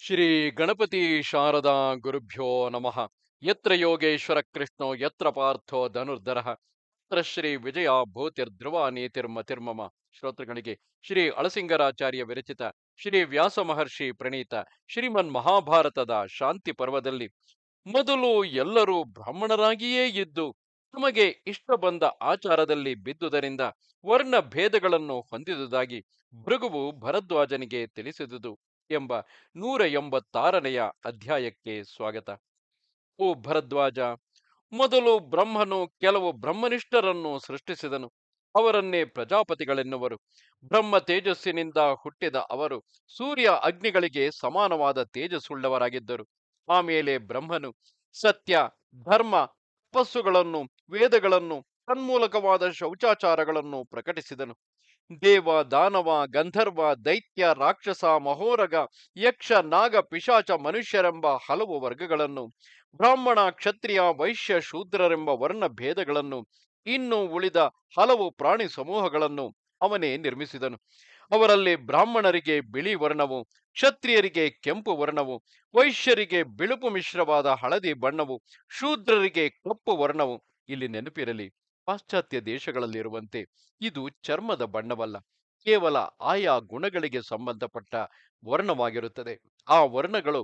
ಶ್ರೀ ಗಣಪತಿ ಶಾರದಾ ಗುರುಭ್ಯೋ ನಮಃ. ಯತ್ರ ಯೋಗೇಶ್ವರ ಕೃಷ್ಣೋ, ಯತ್ರ ಪಾರ್ಥೋ ಧನುರ್ಧರ. ಯತ್ರ ಶ್ರೀ ವಿಜಯ ಭೂತಿರ್ಧ್ರುವ ನೀತಿರ್ಮತಿರ್ಮಮ ಶ್ರೋತೃಗಳಿಗೆ ಶ್ರೀ ಅಳಸಿಂಗರಾಚಾರ್ಯ ವಿರಚಿತ ಶ್ರೀ ವ್ಯಾಸ ಮಹರ್ಷಿ ಪ್ರಣೀತ ಶ್ರೀಮನ್ ಮಹಾಭಾರತದ ಶಾಂತಿ ಪರ್ವದಲ್ಲಿ ಮೊದಲು ಎಲ್ಲರೂ ಬ್ರಾಹ್ಮಣರಾಗಿಯೇ ಇದ್ದು, ತಮಗೆ ಇಷ್ಟ ಬಂದ ಆಚಾರದಲ್ಲಿ ಬಿದ್ದುದರಿಂದ ವರ್ಣ ಭೇದಗಳನ್ನು ಹೊಂದಿದುದಾಗಿ ಭೃಗುವು ಭರದ್ವಾಜನಿಗೆ ತಿಳಿಸಿದುದು. ಎಂಬ ನೂರ ಎಂಬತ್ತಾರನೆಯ ಅಧ್ಯಾಯಕ್ಕೆ ಸ್ವಾಗತ. ಓ ಭರದ್ವಾಜ, ಮೊದಲು ಬ್ರಹ್ಮನು ಕೆಲವು ಬ್ರಹ್ಮನಿಷ್ಠರನ್ನು ಸೃಷ್ಟಿಸಿದನು. ಅವರನ್ನೇ ಪ್ರಜಾಪತಿಗಳೆನ್ನುವರು. ಬ್ರಹ್ಮ ತೇಜಸ್ಸಿನಿಂದ ಹುಟ್ಟಿದ ಅವರು ಸೂರ್ಯ ಅಗ್ನಿಗಳಿಗೆ ಸಮಾನವಾದ ತೇಜಸ್ಸುಳ್ಳವರಾಗಿದ್ದರು. ಆಮೇಲೆ ಬ್ರಹ್ಮನು ಸತ್ಯ, ಧರ್ಮ, ತಪಸ್ಸುಗಳನ್ನು, ವೇದಗಳನ್ನು, ತನ್ಮೂಲಕವಾದ ಶೌಚಾಚಾರಗಳನ್ನು ಪ್ರಕಟಿಸಿದನು. ದೇವ, ದಾನವ, ಗಂಧರ್ವ, ದೈತ್ಯ, ರಾಕ್ಷಸ, ಮಹೋರಗ, ಯಕ್ಷ, ನಾಗ, ಪಿಶಾಚ, ಮನುಷ್ಯರೆಂಬ ಹಲವು ವರ್ಗಗಳನ್ನು, ಬ್ರಾಹ್ಮಣ, ಕ್ಷತ್ರಿಯ, ವೈಶ್ಯ, ಶೂದ್ರರೆಂಬ ವರ್ಣ ಭೇದಗಳನ್ನು, ಇನ್ನು ಉಳಿದ ಹಲವು ಪ್ರಾಣಿ ಸಮೂಹಗಳನ್ನು ಅವನೇ ನಿರ್ಮಿಸಿದನು. ಅವರಲ್ಲಿ ಬ್ರಾಹ್ಮಣರಿಗೆ ಬಿಳಿ ವರ್ಣವು, ಕ್ಷತ್ರಿಯರಿಗೆ ಕೆಂಪು ವರ್ಣವು, ವೈಶ್ಯರಿಗೆ ಬಿಳುಪು ಮಿಶ್ರವಾದ ಹಳದಿ ಬಣ್ಣವು, ಶೂದ್ರರಿಗೆ ಕಪ್ಪು ವರ್ಣವು ಇಲ್ಲಿ ನೆನಪಿರಲಿ. ಪಾಶ್ಚಾತ್ಯ ದೇಶಗಳಲ್ಲಿರುವಂತೆ ಇದು ಚರ್ಮದ ಬಣ್ಣವಲ್ಲ, ಕೇವಲ ಆಯಾ ಗುಣಗಳಿಗೆ ಸಂಬಂಧಪಟ್ಟ ವರ್ಣವಾಗಿರುತ್ತದೆ. ಆ ವರ್ಣಗಳು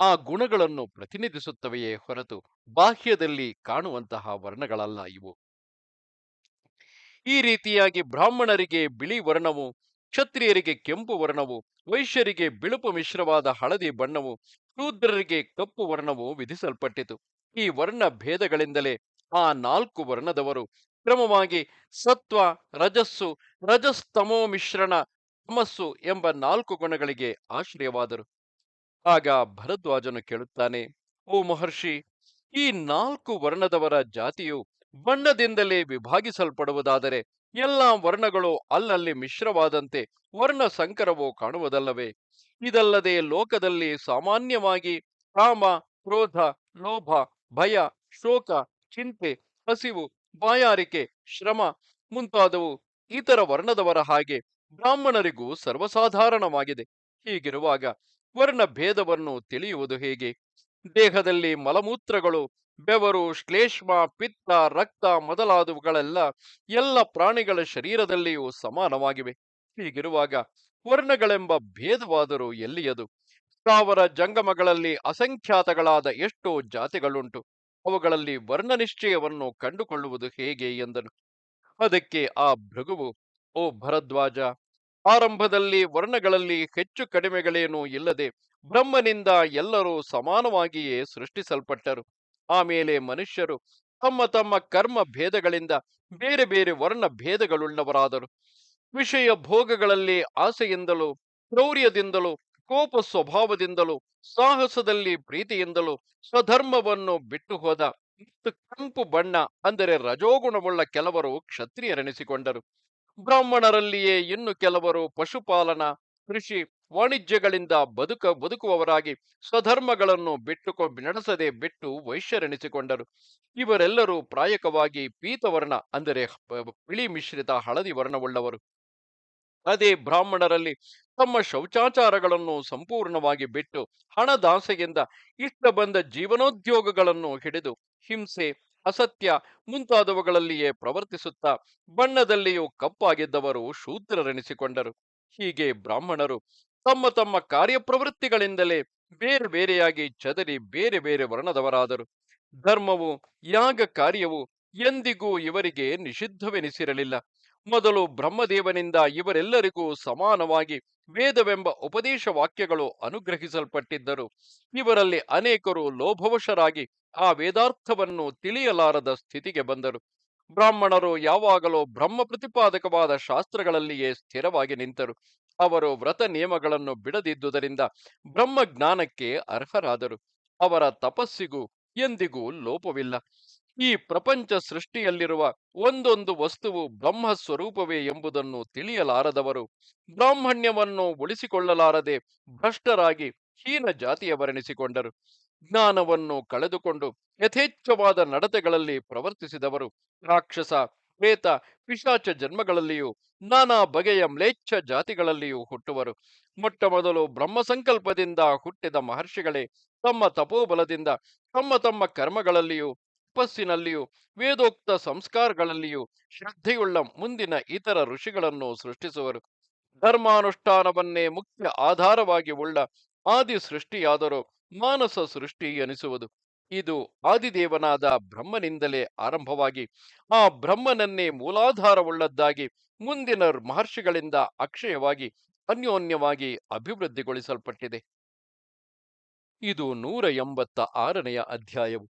ಆ ಗುಣಗಳನ್ನು ಪ್ರತಿನಿಧಿಸುತ್ತವೆಯೇ ಹೊರತು ಬಾಹ್ಯದಲ್ಲಿ ಕಾಣುವಂತಹ ವರ್ಣಗಳಲ್ಲ ಇವು. ಈ ರೀತಿಯಾಗಿ ಬ್ರಾಹ್ಮಣರಿಗೆ ಬಿಳಿ ವರ್ಣವು, ಕ್ಷತ್ರಿಯರಿಗೆ ಕೆಂಪು ವರ್ಣವು, ವೈಶ್ಯರಿಗೆ ಬಿಳುಪು ಮಿಶ್ರವಾದ ಹಳದಿ ಬಣ್ಣವು ಶೂದ್ರರಿಗೆ ಕಪ್ಪು ವರ್ಣವು ವಿಧಿಸಲ್ಪಟ್ಟಿತು. ಈ ವರ್ಣ ಭೇದಗಳಿಂದಲೇ ಆ ನಾಲ್ಕು ವರ್ಣದವರು ಕ್ರಮವಾಗಿ ಸತ್ವ, ರಜಸ್ಸು, ರಜಸ್ತಮೋ ಮಿಶ್ರಣ, ತಮಸ್ಸು ಎಂಬ ನಾಲ್ಕು ಗುಣಗಳಿಗೆ ಆಶ್ರಯವಾದರು. ಆಗ ಭರದ್ವಾಜನು ಕೇಳುತ್ತಾನೆ, ಓ ಮಹರ್ಷಿ, ಈ ನಾಲ್ಕು ವರ್ಣದವರ ಜಾತಿಯು ಬಣ್ಣದಿಂದಲೇ ವಿಭಾಗಿಸಲ್ಪಡುವುದಾದರೆ ಎಲ್ಲ ವರ್ಣಗಳು ಅಲ್ಲಲ್ಲಿ ಮಿಶ್ರವಾದಂತೆ ವರ್ಣ ಸಂಕರವು ಕಾಣುವುದಲ್ಲವೇ? ಇದಲ್ಲದೆ ಲೋಕದಲ್ಲಿ ಸಾಮಾನ್ಯವಾಗಿ ಕಾಮ, ಕ್ರೋಧ, ಲೋಭ, ಭಯ, ಶೋಕ ಚಿಂತೆ, ಹಸಿವು, ಬಾಯಾರಿಕೆ, ಶ್ರಮ ಮುಂತಾದವು ಇತರ ವರ್ಣದವರ ಹಾಗೆ ಬ್ರಾಹ್ಮಣರಿಗೂ ಸರ್ವಸಾಧಾರಣವಾಗಿದೆ. ಹೀಗಿರುವಾಗ ವರ್ಣ ಭೇದವನ್ನು ತಿಳಿಯುವುದು ಹೇಗೆ? ದೇಹದಲ್ಲಿ ಮಲಮೂತ್ರಗಳು, ಬೆವರು, ಶ್ಲೇಷ್ಮ, ಪಿತ್ತ, ರಕ್ತ ಮೊದಲಾದವುಗಳೆಲ್ಲ ಎಲ್ಲ ಪ್ರಾಣಿಗಳ ಶರೀರದಲ್ಲಿಯೂ ಸಮಾನವಾಗಿವೆ. ಹೀಗಿರುವಾಗ ವರ್ಣಗಳೆಂಬ ಭೇದವಾದರೂ ಎಲ್ಲಿಯದು? ಸ್ಥಾವರ ಜಂಗಮಗಳಲ್ಲಿ ಅಸಂಖ್ಯಾತಗಳಾದ ಎಷ್ಟೋ ಜಾತಿಗಳುಂಟು. ಅವುಗಳಲ್ಲಿ ವರ್ಣನಿಶ್ಚಯವನ್ನು ಕಂಡುಕೊಳ್ಳುವುದು ಹೇಗೆ ಎಂದನು. ಅದಕ್ಕೆ ಆ ಭೃಗುವು, ಓ ಭರದ್ವಾಜ, ಆರಂಭದಲ್ಲಿ ವರ್ಣಗಳಲ್ಲಿ ಹೆಚ್ಚು ಕಡಿಮೆಗಳೇನೂ ಇಲ್ಲದೆ ಬ್ರಹ್ಮನಿಂದ ಎಲ್ಲರೂ ಸಮಾನವಾಗಿಯೇ ಸೃಷ್ಟಿಸಲ್ಪಟ್ಟರು. ಆಮೇಲೆ ಮನುಷ್ಯರು ತಮ್ಮ ತಮ್ಮ ಕರ್ಮ ಭೇದಗಳಿಂದ ಬೇರೆ ಬೇರೆ ವರ್ಣ ಭೇದಗಳುಳ್ಳವರಾದರು. ವಿಷಯ ಭೋಗಗಳಲ್ಲಿ ಆಸೆಯಿಂದಲೂ, ಕ್ರೌರ್ಯದಿಂದಲೂ ಕೋಪ ಸ್ವಭಾವದಿಂದಲೂ, ಸಾಹಸದಲ್ಲಿ ಪ್ರೀತಿಯಿಂದಲೂ ಸ್ವಧರ್ಮವನ್ನು ಬಿಟ್ಟು ಹೋದ ಮತ್ತು ಕೆಂಪು ಬಣ್ಣ ಅಂದರೆ ರಜೋಗುಣವುಳ್ಳ ಕೆಲವರು ಕ್ಷತ್ರಿಯರೆನಿಸಿಕೊಂಡರು. ಬ್ರಾಹ್ಮಣರಲ್ಲಿಯೇ ಇನ್ನು ಕೆಲವರು ಪಶುಪಾಲನ, ಕೃಷಿ, ವಾಣಿಜ್ಯಗಳಿಂದ ಬದುಕ, ಬದುಕುವವರಾಗಿ ಸ್ವಧರ್ಮಗಳನ್ನು ಬಿಟ್ಟುಕೊ, ನಡೆಸದೆ ಬಿಟ್ಟು ವೈಶ್ಯರೆನಿಸಿಕೊಂಡರು. ಇವರೆಲ್ಲರೂ ಪ್ರಾಯಕವಾಗಿ ಪೀತವರ್ಣ ಅಂದರೆ ಬಿಳಿ ಮಿಶ್ರಿತ ಹಳದಿ ವರ್ಣವುಳ್ಳವರು. ಅದೇ ಬ್ರಾಹ್ಮಣರಲ್ಲಿ ತಮ್ಮ ಶೌಚಾಚಾರಗಳನ್ನು ಸಂಪೂರ್ಣವಾಗಿ ಬಿಟ್ಟು ಹಣದಾಸೆಯಿಂದ ಇಷ್ಟ ಬಂದ ಜೀವನೋದ್ಯೋಗಗಳನ್ನು ಹಿಡಿದು ಹಿಂಸೆ, ಅಸತ್ಯ ಮುಂತಾದವುಗಳಲ್ಲಿಯೇ ಪ್ರವರ್ತಿಸುತ್ತಾ ಬಣ್ಣದಲ್ಲಿಯೂ ಕಪ್ಪಾಗಿದ್ದವರು ಶೂದ್ರರೆನಿಸಿಕೊಂಡರು. ಹೀಗೆ ಬ್ರಾಹ್ಮಣರು ತಮ್ಮ ತಮ್ಮ ಕಾರ್ಯಪ್ರವೃತ್ತಿಗಳಿಂದಲೇ ಬೇರೆ ಬೇರೆಯಾಗಿ ಚದರಿ ಬೇರೆ ಬೇರೆ ವರ್ಣದವರಾದರು. ಧರ್ಮವು, ಯಾಗ ಕಾರ್ಯವು ಎಂದಿಗೂ ಇವರಿಗೆ ನಿಷಿದ್ಧವೆನಿಸಿರಲಿಲ್ಲ. ಮೊದಲು ಬ್ರಹ್ಮದೇವನಿಂದ ಇವರೆಲ್ಲರಿಗೂ ಸಮಾನವಾಗಿ ವೇದವೆಂಬ ಉಪದೇಶ ವಾಕ್ಯಗಳು ಅನುಗ್ರಹಿಸಲ್ಪಟ್ಟಿದ್ದರು. ಇವರಲ್ಲಿ ಅನೇಕರು ಲೋಭವಶರಾಗಿ ಆ ವೇದಾರ್ಥವನ್ನು ತಿಳಿಯಲಾರದ ಸ್ಥಿತಿಗೆ ಬಂದರು. ಬ್ರಾಹ್ಮಣರು ಯಾವಾಗಲೂ ಬ್ರಹ್ಮ ಪ್ರತಿಪಾದಕವಾದ ಶಾಸ್ತ್ರಗಳಲ್ಲಿಯೇ ಸ್ಥಿರವಾಗಿ ನಿಂತರು. ಅವರು ವ್ರತ ನಿಯಮಗಳನ್ನು ಬಿಡದಿದ್ದುದರಿಂದ ಬ್ರಹ್ಮ ಜ್ಞಾನಕ್ಕೆ ಅರ್ಹರಾದರು. ಅವರ ತಪಸ್ಸಿಗೂ ಎಂದಿಗೂ ಲೋಪವಿಲ್ಲ. ಈ ಪ್ರಪಂಚ ಸೃಷ್ಟಿಯಲ್ಲಿರುವ ಒಂದೊಂದು ವಸ್ತುವು ಬ್ರಹ್ಮ ಸ್ವರೂಪವೇ ಎಂಬುದನ್ನು ತಿಳಿಯಲಾರದವರು. ಬ್ರಾಹ್ಮಣ್ಯವನ್ನು ಉಳಿಸಿಕೊಳ್ಳಲಾರದೆ ಭ್ರಷ್ಟರಾಗಿ ಹೀನ ಜಾತಿಯವರೆನಿಸಿಕೊಂಡರು ಜ್ಞಾನವನ್ನು ಕಳೆದುಕೊಂಡು ಯಥೇಚ್ಛವಾದ ನಡತೆಗಳಲ್ಲಿ ಪ್ರವರ್ತಿಸಿದವರು. ರಾಕ್ಷಸ ಪ್ರೇತ ಪಿಶಾಚ ಜನ್ಮಗಳಲ್ಲಿಯೂ ನಾನಾ ಬಗೆಯ ಮ್ಲೇಚ್ಛ ಜಾತಿಗಳಲ್ಲಿಯೂ ಹುಟ್ಟುವರು. ಮೊಟ್ಟ ಮೊದಲು ಬ್ರಹ್ಮ ಸಂಕಲ್ಪದಿಂದ ಹುಟ್ಟಿದ ಮಹರ್ಷಿಗಳೇ ತಮ್ಮ ತಪೋಬಲದಿಂದ ತಮ್ಮ ತಮ್ಮ ಕರ್ಮಗಳಲ್ಲಿಯೂ ತಪಸ್ಸಿನಲ್ಲಿಯೂ, ವೇದೋಕ್ತ ಸಂಸ್ಕಾರಗಳಲ್ಲಿಯೂ ಶ್ರದ್ಧೆಯುಳ್ಳ ಮುಂದಿನ ಇತರ ಋಷಿಗಳನ್ನು ಸೃಷ್ಟಿಸುವರು. ಧರ್ಮಾನುಷ್ಠಾನವನ್ನೇ ಮುಖ್ಯ ಆಧಾರವಾಗಿ ಉಳ್ಳ ಆದಿ ಸೃಷ್ಟಿಯಾದರೂ ಮಾನಸ ಸೃಷ್ಟಿ ಎನಿಸುವುದು. ಇದು ಆದಿದೇವನಾದ ಬ್ರಹ್ಮನಿಂದಲೇ ಆರಂಭವಾಗಿ, ಆ ಬ್ರಹ್ಮನನ್ನೇ ಮೂಲಾಧಾರವುಳ್ಳದ್ದಾಗಿ ಮುಂದಿನ ಮಹರ್ಷಿಗಳಿಂದ ಅಕ್ಷಯವಾಗಿ, ಅನ್ಯೋನ್ಯವಾಗಿ ಅಭಿವೃದ್ಧಿಗೊಳಿಸಲ್ಪಟ್ಟಿದೆ. ಇದು ನೂರ ಎಂಬತ್ತ ಆರನೆಯ ಅಧ್ಯಾಯವು.